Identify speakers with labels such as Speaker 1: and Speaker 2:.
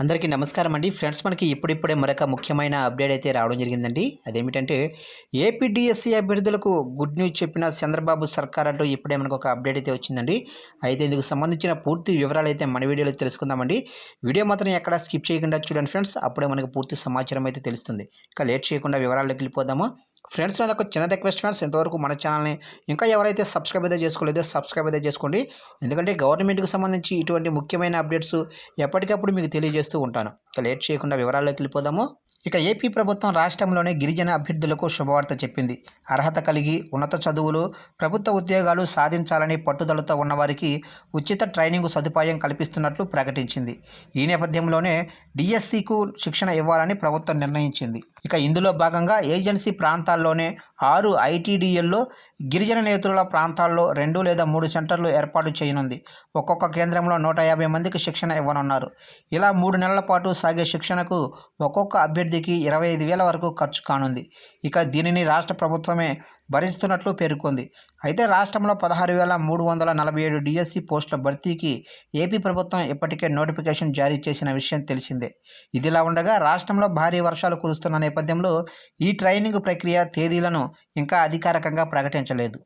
Speaker 1: అందరికీ నమస్కారం అండి. ఫ్రెండ్స్ మనకి ఇప్పుడిప్పుడే మరొక ముఖ్యమైన అప్డేట్ అయితే రావడం జరిగిందండి. అదేమిటంటే ఏపీడిఎస్సీ అభ్యర్థులకు గుడ్ న్యూస్ చెప్పిన చంద్రబాబు సర్కార్ అంటూ ఇప్పుడే మనకు ఒక అప్డేట్ అయితే వచ్చిందండి. అయితే ఇందుకు సంబంధించిన పూర్తి వివరాలు అయితే మన వీడియోలో తెలుసుకుందామండి. వీడియో మాత్రం ఎక్కడ స్కిప్ చేయకుండా చూడండి ఫ్రెండ్స్. అప్పుడే మనకు పూర్తి సమాచారం అయితే తెలుస్తుంది. ఇక లేట్ చేయకుండా వివరాల్లోకి వెళ్ళిపోదాము. ఫ్రెండ్స్ మీద ఒక చిన్న రిక్వెస్ట్ ఫ్రెండ్స్ ఇంతవరకు మన ఛానల్ని ఇంకా ఎవరైతే సబ్స్క్రైబ్ అయితే చేసుకోలేదో సబ్స్క్రైబ్ అయితే చేసుకోండి. ఎందుకంటే గవర్నమెంట్కి సంబంధించి ఇటువంటి ముఖ్యమైన అప్డేట్స్ ఎప్పటికప్పుడు మీకు తెలియజేస్తూ ఉంటాను. ఇక లేట్ చేయకుండా వివరాల్లోకి వెళ్ళిపోదాము. ఇక ఏపీ ప్రభుత్వం రాష్ట్రంలోనే గిరిజన అభ్యర్థులకు శుభవార్త చెప్పింది. అర్హత కలిగి ఉన్నత చదువులు ప్రభుత్వ ఉద్యోగాలు సాధించాలని పట్టుదలతో ఉన్నవారికి ఉచిత ట్రైనింగ్ సదుపాయం కల్పిస్తున్నట్లు ప్రకటించింది. ఈ నేపథ్యంలోనే డిఎస్సికు శిక్షణ ఇవ్వాలని ప్రభుత్వం నిర్ణయించింది. ఇక ఇందులో భాగంగా ఏజెన్సీ ప్రాంతాల్లోనే ఆరు ఐటీడీఎల్లో గిరిజన నేతృల ప్రాంతాల్లో రెండు లేదా మూడు సెంటర్లు ఏర్పాటు చేయనుంది. ఒక్కొక్క కేంద్రంలో నూట యాభై మందికి శిక్షణ ఇవ్వనున్నారు. ఇలా మూడు నెలల పాటు సాగే శిక్షణకు ఒక్కొక్క అభ్యర్థికి ఇరవై ఐదు వేల వరకు ఖర్చు కానుంది. ఇక దీనిని రాష్ట్ర ప్రభుత్వమే భరిస్తున్నట్లు పేర్కొంది. అయితే రాష్ట్రంలో పదహారు వేల మూడు వందల నలభై ఏడు డిఎస్సి పోస్టుల భర్తీకి ఏపీ ప్రభుత్వం ఇప్పటికే నోటిఫికేషన్ జారీ చేసిన విషయం తెలిసిందే. ఇదిలా ఉండగా రాష్ట్రంలో భారీ వర్షాలు కురుస్తున్న నేపథ్యంలో ఈ ట్రైనింగ్ ప్రక్రియ తేదీలను ఇంకా అధికారికంగా ప్రకటించలేదు.